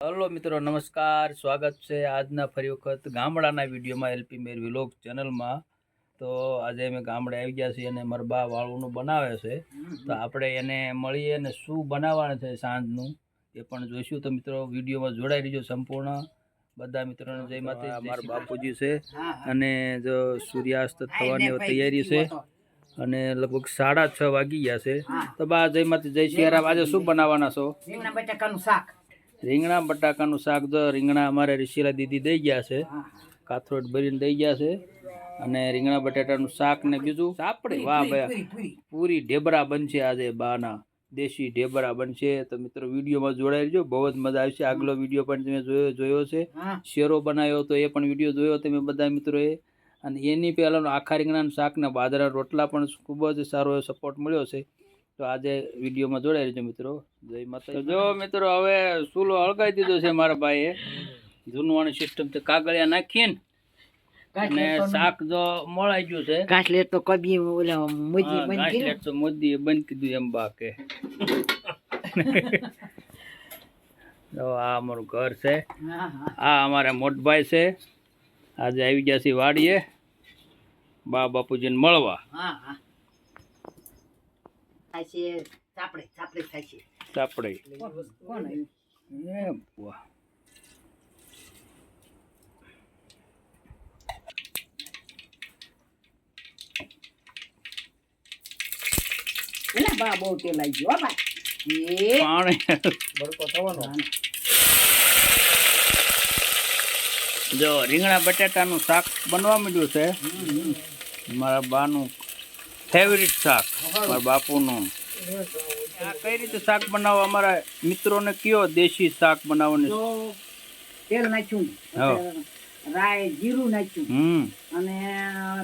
Hello મિત્રો નમસ્કાર. સ્વાગત છે આજના ફરી વખત ગામડાના વિડીયોમાં એલપી મેર વિલોગ ચેનલમાં. તો આજે અમે ગામડે આવી ગયા છીએ અને મારા બા વાળુંનું બનાવે છે. તો આપણે એને મળીએ અને શું બનાવવાનું છે સાંજનું એ પણ જોઈશું. તો મિત્રો વિડીયોમાં જોડાઈ રહીજો સંપૂર્ણ. બધા મિત્રોને જય માતા મારા બાપુજી છે અને જો સૂર્યાસ્ત થવાની તૈયારી છે અને લગભગ સાડા છ વાગી ગયા છે. તો બા જય માતા જય શિયારામ આજે શું બનાવવાના છો? બટાકાનું શાક. રીંગણા બટાકાનું શાક તો રીંગણા અમારે રિશીલા દીદી દઈ ગયા છે. કાથરોટ ભરીને દઈ ગયા છે. અને રીંગણા બટાટાનું શાક ને બીજું સાપડે વાહ ભાઈ પૂરી ઢેબરા બનશે આજે બાના. દેશી ઢેબરા બનશે. તો મિત્રો વિડીયોમાં જોડાઈ રહેજો બહુ જ મજા આવશે. આગલો વીડિયો પણ તમે જોયો જોયો છે. શેરો બનાવ્યો તો એ પણ વીડિયો જોયો તમે બધા મિત્રોએ. અને એની પહેલાંનો આખા રીંગણાનું શાક ને બાજરા રોટલા પણ ખૂબ જ સારો સપોર્ટ મળ્યો છે. તો આજે વિડીયોમાં જોડાઈ રહેજો મિત્રો. જય માતા જો મિત્રો હવે ચૂલો હળગાવી દીધો છે મારા ભાઈએ. જૂનવાણી સિસ્ટમ તે કાગળિયા નાખીને અને શાક જો મળાઈ ગયું છે. કાચલેટ તો કબી ઓલા મોદી લેટ તો મોદીએ બંધ કીધું એમ બા કે જો આ અમારું ઘર છે. આ અમારા મોટભાઈ છે. આજે આવી ગયા છે વાડીએ. બા બાપુજીને મળવા. હા હા. થાય છે ચાપડે ચાપડે થાય છે. ચાપડે કોણ એ વાહ. એલા બા બહુ તેલ આવી ગયો હો એ. પાણી. બળકો થવાનો. જો રીંગણા બટાટાનું શાક બનવા માંડ્યું છે. મારા બાનું ફેવરિટ શાક મારા બાપુનું. આ કઈ રીતે શાક બનાવવા? અમારા મિત્રોને કયો દેશી શાક બનાવવાનું તેલ નાખ્યું રાય જીરું નાખ્યું અને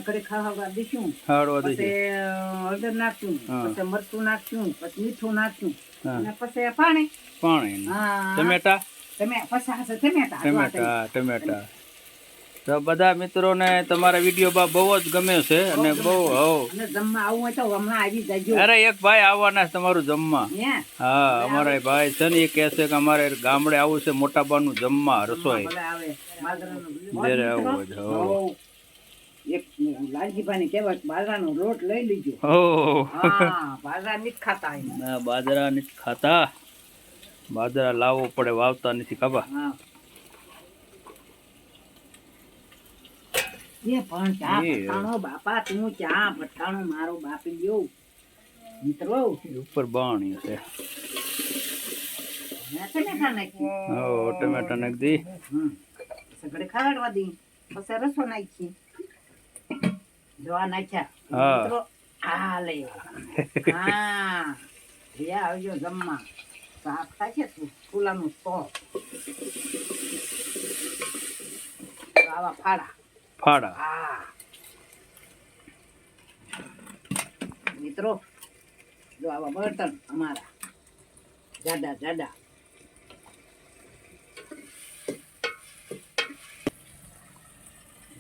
કડી ખાવા દીધું. પછી હળદર નાખ્યું. પછી મરચું નાખ્યું પછી મીઠું નાખ્યું અને પછી પાણી. પાણી. ટમેટા? તમે પછી ટમેટા. ટમેટા. ટમેટા. તો બધા મિત્રોને તમારા વીડિયો બહુ જ ગમે છે અને બહુ હો અરે એક ભાઈ આવવાના છે તમારું જમવા. હા? અમારા ભાઈ છે ને એ કહે છે કે અમારે ગામડે આવું છે મોટા બાનું જમવા રસોઈ. જ્યારે આવું. મિત્રો, ને કે ખાતા બાજરા નથી ખાતા. બાજરા લાવવો પડે વાવતા નથી ખબર? એ પણ ચા પઠાણો બાપા તું ચા પઠાણો મારો બાપી ગયો મિત્રો ઉપર બાણી છે મેં ટમેટા નાખી. હો ટમેટા નાખી દી. સગડે ખાવાડવા દી. પછી રસો નાખી. જો નાખ્યા. મિત્રો આ લે. હા. લે આવજો જમવા. શાક થાય છે ફૂલાનું સ્ટોક આવા ફાડા. હા. મિત્રો જો આવા બર્તન અમારા. જાડા જાડા.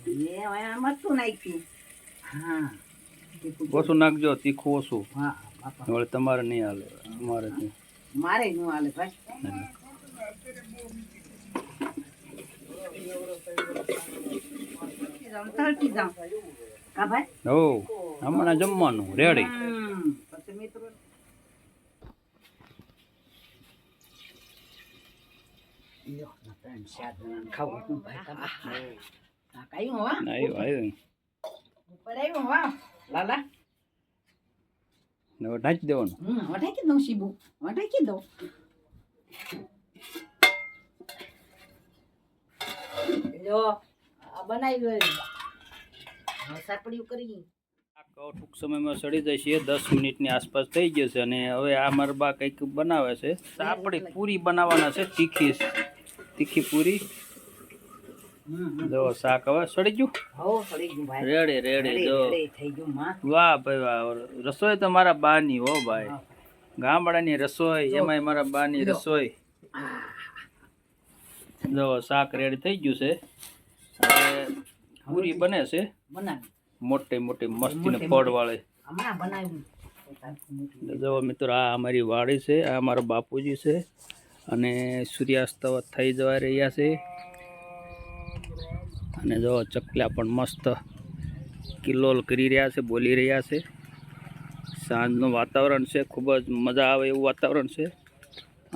હવે મરચું નાખ્યું. હા. ઓછું નાખજો તીખું ઓછું. હા વળી તમારે નહીં હાલે અમારે. મારે નું હાલે ભાઈ. તળકી જાઉં કા ભાઈ હો હમણાં જમવાનું રેડી. પછી મિત્રો ના ખાવું ભાઈ કયું હો? આવ્યું આવ્યું ઉપર આવ્યું હો. લાલા હવે ઢાંકી દેવાનું હમ વટાકી દઉં શીબુ વટાકી દઉં લ્યો આ બનાવી ગયું હવે કરી. ટૂંક સમયમાં સડી જશે દસ મિનિટની આસપાસ થઈ જશે અને હવે આ મારા બા કંઈક બનાવે છે. સાપડી પૂરી બનાવવાના છે તીખી તીખી પૂરી. હમ જો શાક હવે સડી ગયું? રેડે રેડે ગયું ભાઈ. રેડી રેડી રેડી, જો. રેડી થઈ ગયું માં. વાહ ભાઈ વાહ રસોઈ તો મારા બાની હો ભાઈ. ગામડાની રસોઈ એમાંય મારા બાની. રસોઈ. જો શાક રેડી થઈ ગયું છે. પૂરી બને છે? મોટી મોટી મસ્તી મોટી, ફળ વાળી જો મિત્રો આ અમારી વાડી છે આ અમારા બાપુજી છે અને સૂર્યાસ્ત થઈ જવા રહ્યા છે. અને જો ચકલા પણ મસ્ત કિલ્લોલ કરી રહ્યા છે બોલી રહ્યા છે. સાંજનું વાતાવરણ છે ખૂબ જ મજા આવે એવું વાતાવરણ છે.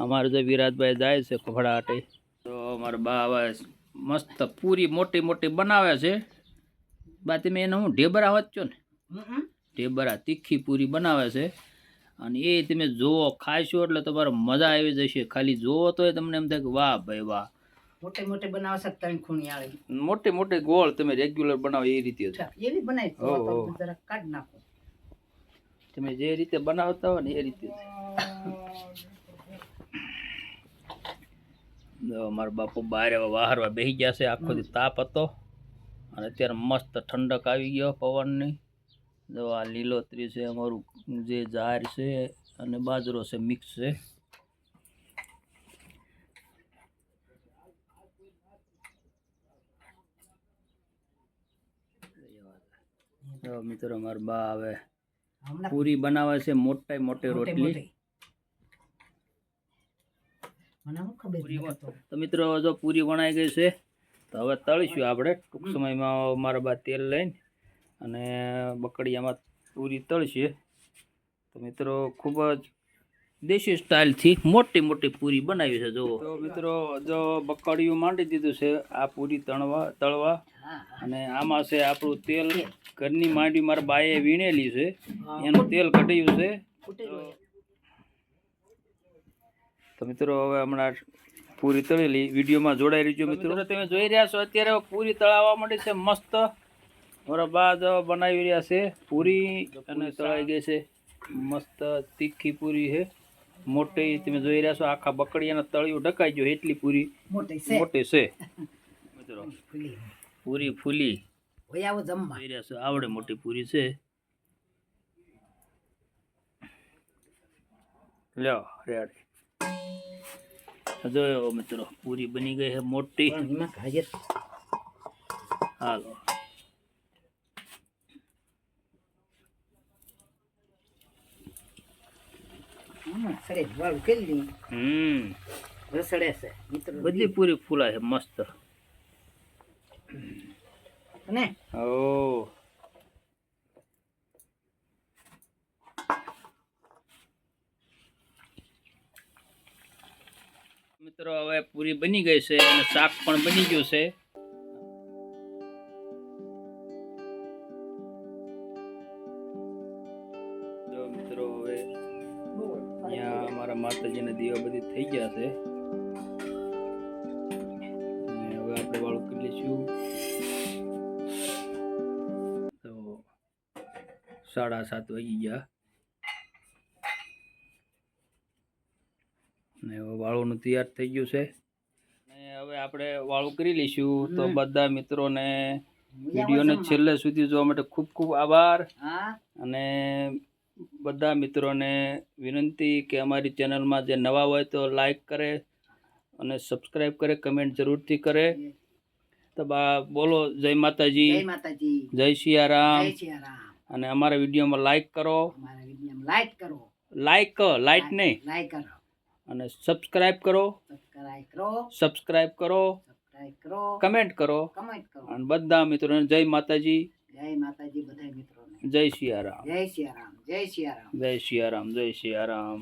અમારે જો વિરાજભાઈ જાય છે ખોફડાટે તો અમારા બા હવે મસ્ત પૂરી મોટી મોટી બનાવે છે. બા તમે એને હું ઢેબરા હોત ને? ઢેબરા તીખી પૂરી બનાવે છે. અને એ તમે જુઓ ખાશો એટલે તમારે મજા આવી જશે. ખાલી જોવો તોય તમને એમ થાય કે વાહ ભાઈ વાહ. મોટે મોટે બનાવે છે ત્રણ ખૂણી આવે? મોટી મોટી ગોળ તમે રેગ્યુલર બનાવો એ રીતે જ. એવી બનાવી તો હો, તો હો. જરાક કાઢ નાખો. તમે જે રીતે બનાવતા હોય ને એ રીતે મારા બાપુ બહાર હવે વાહરવા બેસી ગયા છે. આખો દી તાપ હતો. અને અત્યારે મસ્ત ઠંડક આવી ગયો પવનની. જો આ લીલોતરી છે અમારું જે ઝાર છે અને બાજરો છે મિક્સ છે. મિત્રો મારા બા હવે પૂરી બનાવે છે મોટા મોટી રોટલી મોટે. મને શું ખબર પૂરી નથી તો. મિત્રો જો પૂરી વણાઈ ગઈ છે તો હવે તળીશું આપણે. ટૂંક સમયમાં મારા બા તેલ લઈને અને બકડીયામાં પૂરી તળશે. તો મિત્રો ખૂબ જ દેશી સ્ટાઇલથી મોટી મોટી પૂરી બનાવી છે જુઓ. તો મિત્રો જો બકડીયું માંડી દીધું છે આ પૂરી તળવા તળવા. અને આમાં છે આપણું તેલ. ઘરની માંડી મારા બાએ વીણેલી છે. એનું તેલ કઢ્યું છે. તો મિત્રો હવે હમણાં પૂરી તળેલી વિડીયોમાં જોડાઈ રહીજો મિત્રો તમે જોઈ રહ્યા છો અત્યારે પૂરી તળાવવા માંડી છે મસ્ત. મારા બા જો બનાવી રહ્યા છે પૂરી અને તળાઈ ગઈ છે. મસ્ત તીખી પૂરી છે. મોટી તમે જોઈ રહ્યા છો આખા બકડીયાના તળિયું ઢકાઈ ગયો એટલી પૂરી. મોટી છે. મોટી છે. મિત્રો પૂરી ફૂલી. જોઈ રહ્યા છો આવડે મોટી પૂરી છે. લ્યો રેડી. જોયો મિત્રો. પૂરી બની ગઈ છે મોટી. પણ એમાં હાજર હાલો. હમ, સરસ વાળું કરી લી હમ. રસડે છે મિત્રો. બધી પૂરી ફૂલાય છે મસ્ત. ને ઓ મિત્રો હવે પૂરી બની ગઈ છે અને શાક પણ બની ગયું છે. મિત્રો હવે અહીંયા અમારા માતાજીના દીવા બધી થઈ ગયા છે. હવે આપણે વાળું કરી લઈશું. તો સાડા સાત વાગી ગયા. ને વાળુનું તૈયાર થઈ ગયું છે. આપણે વાળું કરી લઈશું. તો બધા મિત્રોને વિડીયોને છેલ્લે સુધી જોવા માટે ખૂબ ખૂબ આભાર. અને બધા મિત્રોને વિનંતી કે અમારી ચેનલમાં જે નવા હોય તો લાઈક કરે અને સબસ્ક્રાઈબ કરે કમેન્ટ જરૂરથી કરે. તો બા બોલો જય માતાજી. જય સિયારામ અને અમારા વિડીયોમાં લાઈક કરો. લાઈક કરો. લાઈક લાઈટ નહીં. લાઈક કરો. અને સબસ્ક્રાઇબ કરો. સબસ્ક્રાઇબ કરો. કમેન્ટ કરો. કમેન્ટ કરો. અને બધા મિત્રોને જય માતાજી. જય માતાજી બધા મિત્રોને. જય સિયારામ જય સિયારામ જય સિયારામ જય સિયારામ જય સિયારામ.